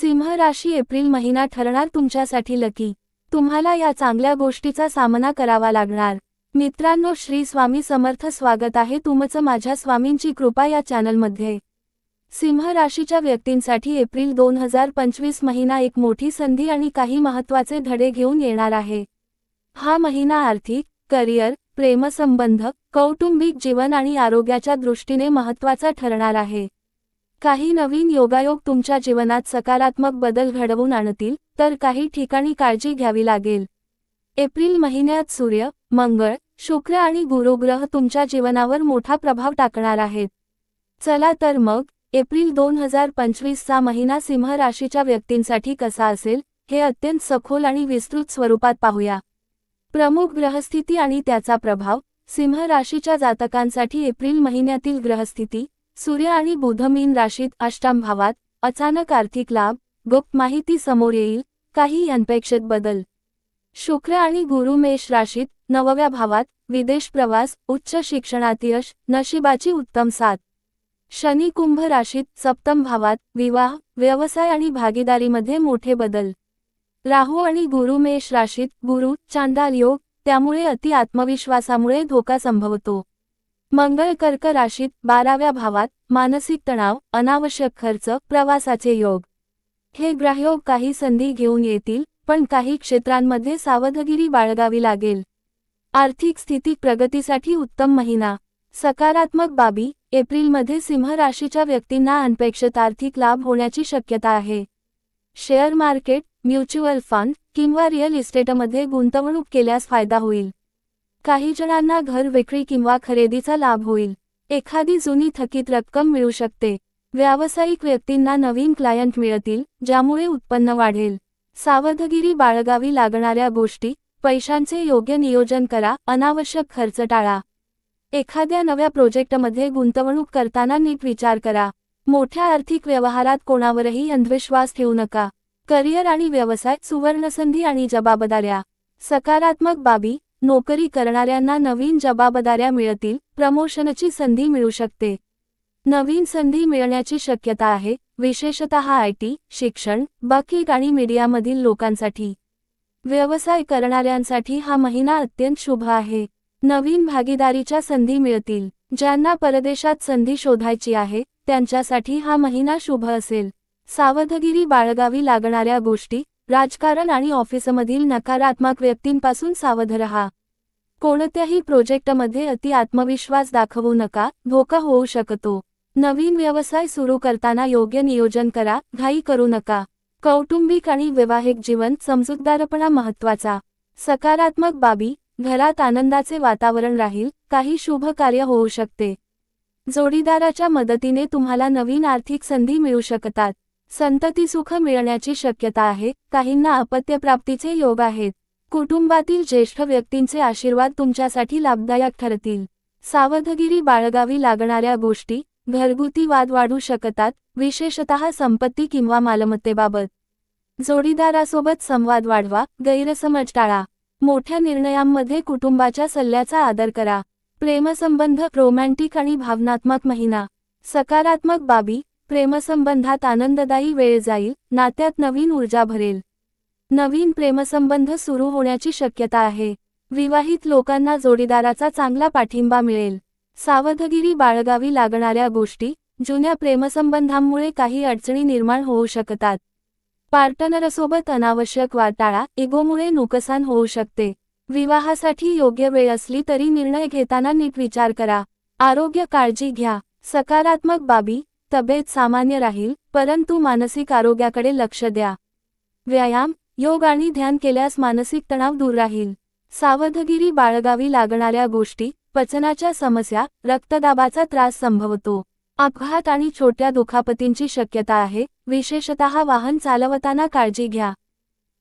सिंह राशी एप्रिल महिना ठरणार तुमच्यासाठी लकी तुम्हाला या चांगल्या गोष्टीचा सामना करावा लागणार. मित्रांनो श्री स्वामी समर्थ स्वागत आहे तुमचं माझ्या स्वामींची कृपा या चॅनलमध्ये. सिंह राशीच्या व्यक्तींसाठी एप्रिल दोन हजार पंचवीस महिना एक मोठी संधी आणि काही महत्त्वाचे धडे घेऊन येणार आहे. हा महिना आर्थिक करिअर प्रेमसंबंध कौटुंबिक जीवन आणि आरोग्याच्या दृष्टीने महत्त्वाचा ठरणार आहे. काही नवीन योगायोग तुमच्या जीवनात सकारात्मक बदल घडवून आणतील तर काही ठिकाणी काळजी घ्यावी लागेल. एप्रिल महिन्यात सूर्य मंगळ शुक्र आणि गुरुग्रह तुमच्या जीवनावर मोठा प्रभाव टाकणार आहेत. चला तर मग एप्रिल दोन हजार पंचवीसचा महिना सिंह राशीच्या व्यक्तींसाठी कसा असेल हे अत्यंत सखोल आणि विस्तृत स्वरूपात पाहूया. प्रमुख ग्रहस्थिती आणि त्याचा प्रभाव सिंह राशीच्या जातकांसाठी एप्रिल महिन्यातील ग्रहस्थिती सूर्य आणि बुध मीन राशीत अष्टम भावात अचानक आर्थिक लाभ गुप्त माहिती समोर येईल काही अनपेक्षित बदल. शुक्र आणि गुरु मेष राशीत नवव्या भावात विदेश प्रवास उच्च शिक्षणात यश नशिबाची उत्तम साथ. शनी कुंभ राशीत सप्तम भावात विवाह व्यवसाय आणि भागीदारीमध्ये मोठे बदल. राहू आणि गुरु मेष राशीत गुरु चांडाल योग त्यामुळे अति आत्मविश्वासामुळे धोका संभवतो. मंगळ कर्क राशीत बाराव्या भावात मानसिक तणाव अनावश्यक खर्च प्रवासाचे योग. हे ग्रहयोग काही संधी घेऊन येतील पण काही क्षेत्रांमध्ये सावधगिरी बाळगावी लागेल. आर्थिक स्थिती प्रगतीसाठी उत्तम महिना. सकारात्मक बाबी एप्रिलमध्ये सिंह राशीच्या व्यक्तींना अनपेक्षित आर्थिक लाभ होण्याची शक्यता आहे. शेअर मार्केट म्युच्युअल फंड किंवा रिअल इस्टेटमध्ये गुंतवणूक केल्यास फायदा होईल. काही जणांना घर विक्री किंवा खरेदीचा लाभ होईल. एखादी जुनी थकीत रक्कम मिळू शकते. व्यावसायिक व्यक्तींना नवीन क्लायंट मिळतील ज्यामुळे उत्पन्न वाढेल. सावधगिरी बाळगावी लागणाऱ्या गोष्टी पैशांचे योग्य नियोजन करा अनावश्यक खर्च टाळा. एखाद्या नव्या प्रोजेक्टमध्ये गुंतवणूक करताना नीट विचार करा. मोठ्या आर्थिक व्यवहारात कोणावरही अंधविश्वास ठेवू नका. करिअर आणि व्यवसाय सुवर्णसंधी आणि जबाबदाऱ्या. सकारात्मक बाबी नोकरी करणाऱ्यांना नवीन जबाबदाऱ्या मिळतील प्रमोशनची संधी मिळू शकते. नवीन संधी मिळण्याची शक्यता आहे विशेषतः आय टी शिक्षण बकीट आणि मीडियामधील लोकांसाठी. व्यवसाय करणाऱ्यांसाठी हा महिना अत्यंत शुभ आहे. नवीन भागीदारीच्या संधी मिळतील ज्यांना परदेशात संधी शोधायची आहे त्यांच्यासाठी हा महिना शुभ असेल. सावधगिरी बाळगावी लागणाऱ्या गोष्टी राजकारण आणि ऑफिसमधील नकारात्मक व्यक्तींपासून सावध रहा. कोणत्याही प्रोजेक्टमध्ये अति आत्मविश्वास दाखवू नका धोका होऊ शकतो. नवीन व्यवसाय सुरू करताना योग्य नियोजन करा घाई करू नका. कौटुंबिक आणि वैवाहिक जीवन समजूतदारपणा महत्त्वाचा सकारात्मक बाबी घरात आनंदाचे वातावरण राहील काही शुभ कार्य होऊ शकते. जोडीदाराच्या मदतीने तुम्हाला नवीन आर्थिक संधी मिळू शकतात. संतती सुख मिळण्याची शक्यता आहे. काहींना अपत्यप्राप्तीचे योग आहेत. कुटुंबातील ज्येष्ठ व्यक्तींचे आशीर्वाद तुमच्यासाठी लाभदायक ठरतील. सावधगिरी बाळगावी लागणाऱ्या गोष्टी घरगुती वाद वाढू शकतात विशेषतः संपत्ती किंवा मालमत्तेबाबत. जोडीदारासोबत संवाद वाढवा गैरसमज टाळा. मोठ्या निर्णयांमध्ये कुटुंबाच्या सल्ल्याचा आदर करा. प्रेमसंबंध रोमॅन्टिक आणि भावनात्मक महिना. सकारात्मक बाबी प्रेमसंबंधात आनंददायी वेळ जाईल नात्यात नवीन ऊर्जा भरेल. नवीन प्रेमसंबंध सुरू होण्याची शक्यता आहे. विवाहित लोकांना जोडीदाराचा चांगला पाठिंबा मिळेल. सावधगिरी बाळगावी लागणाऱ्या गोष्टी जुन्या प्रेमसंबंधांमुळे काही अडचणी निर्माण होऊ शकतात. पार्टनरसोबत अनावश्यक वाटाळा इगोमुळे नुकसान होऊ शकते. विवाहासाठी योग्य वेळ असली तरी निर्णय घेताना नीट विचार करा. आरोग्य काळजी घ्या. सकारात्मक बाबी तब्येत सामान्य राहील परंतु मानसिक आरोग्याकडे लक्ष द्या. व्यायाम योग आणि ध्यान केल्यास मानसिक तणाव दूर राहील. सावधगिरी बाळगावी लागणाऱ्या गोष्टी पचनाच्या समस्या रक्तदाबाचा त्रास संभवतो. अपघात आणि छोट्या दुखापतींची शक्यता आहे विशेषतः वाहन चालवताना काळजी घ्या.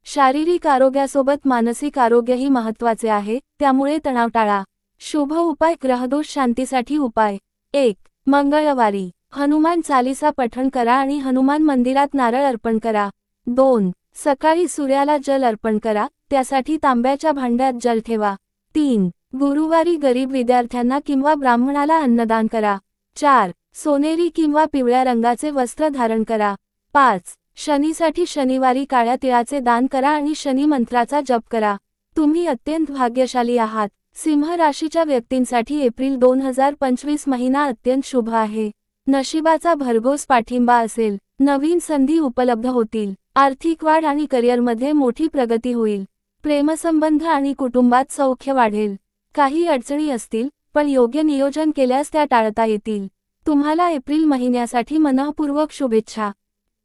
शारीरिक आरोग्यासोबत मानसिक आरोग्यही महत्त्वाचे आहे त्यामुळे तणाव टाळा. शुभ उपाय ग्रहदोष शांतीसाठी उपाय. एक मंगळवारी. हनुमान चालिसा पठण करा आणि हनुमान मंदिरात नारळ अर्पण करा. दोन सकाळी सूर्याला जल अर्पण करा त्यासाठी तांब्याच्या भांड्यात जल ठेवा. तीन गुरुवारी गरीब विद्यार्थ्यांना किंवा ब्राह्मणाला अन्नदान करा. चार सोनेरी किंवा पिवळ्या रंगाचे वस्त्र धारण करा. पाच शनीसाठी शनिवारी काळ्या तिळाचे दान करा आणि शनी मंत्राचा जप करा. तुम्ही अत्यंत भाग्यशाली आहात. सिंह राशीच्या व्यक्तींसाठी एप्रिल दोन हजार पंचवीस महिना अत्यंत शुभ आहे. नशिबाचा भरघोस पाठिंबा असेल नवीन संधी उपलब्ध होतील आर्थिक वाढ आणि करिअरमध्ये मोठी प्रगती होईल प्रेमसंबंध आणि कुटुंबात सौख्य वाढेल. काही अडचणी असतील पण योग्य नियोजन केल्यास त्या टाळता येतील. तुम्हाला एप्रिल महिन्यासाठी मनःपूर्वक शुभेच्छा.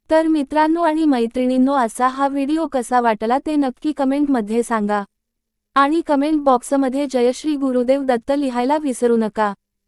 तर मित्रांनो आणि मैत्रिणींनो असा हा व्हिडिओ कसा वाटला ते नक्की कमेंटमध्ये सांगा. आणि कमेंट बॉक्समध्ये जयश्री गुरुदेव दत्त लिहायला विसरू नका.